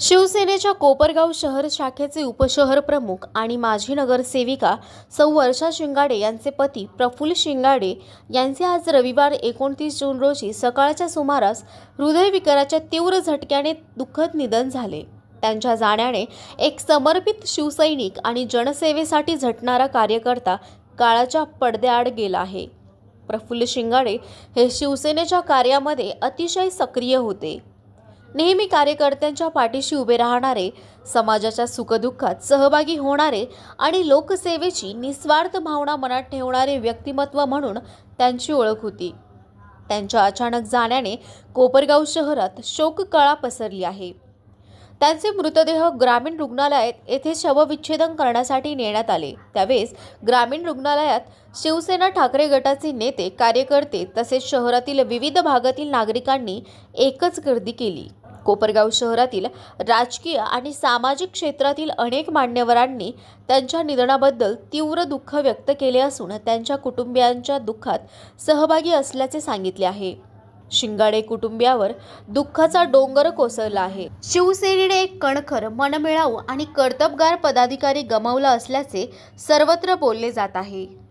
शिवसेनेच्या कोपरगाव शहर शाखेचे उपशहर प्रमुख आणि माजी नगरसेविका सौ वर्षा शिंगाडे यांचे पती प्रफुल्ल शिंगाडे यांचे आज रविवार एकोणतीस जून रोजी सकाळच्या सुमारास हृदयविकाराच्या तीव्र झटक्याने दुःखद निधन झाले. त्यांच्या जाण्याने एक समर्पित शिवसैनिक आणि जनसेवेसाठी झटणारा कार्यकर्ता काळाच्या पडद्याआड गेला आहे. प्रफुल्ल शिंगाडे हे शिवसेनेच्या कार्यामध्ये अतिशय सक्रिय होते. नेहमी कार्यकर्त्यांच्या पाठीशी उभे राहणारे समाजाच्या सुखदुःखात सहभागी होणारे आणि लोकसेवेची निस्वार्थ भावना मनात ठेवणारे व्यक्तिमत्व म्हणून त्यांची ओळख होती. त्यांच्या अचानक जाण्याने कोपरगाव शहरात शोककळा पसरली आहे. त्यांचे मृतदेह ग्रामीण रुग्णालयात येथे शवविच्छेदन करण्यासाठी नेण्यात आले. त्यावेळेस ग्रामीण रुग्णालयात शिवसेना ठाकरे गटाचे नेते कार्यकर्ते तसेच शहरातील विविध भागातील नागरिकांनी एकच गर्दी केली. कोपरगाव शहरातील राजकीय आणि सामाजिक क्षेत्रातील अनेक मान्यवरांनी त्यांच्या निधनाबद्दल तीव्र दुःख व्यक्त केले असून त्यांच्या कुटुंबियांच्या दुःखात सहभागी असल्याचे सांगितले आहे. शिंगाडे कुटुंबियावर दुःखाचा डोंगर कोसळला आहे. शिवसेनेने एक कणखर मनमिळाऊ आणि कर्तबगार पदाधिकारी गमावला असल्याचे सर्वत्र बोलले जात आहे.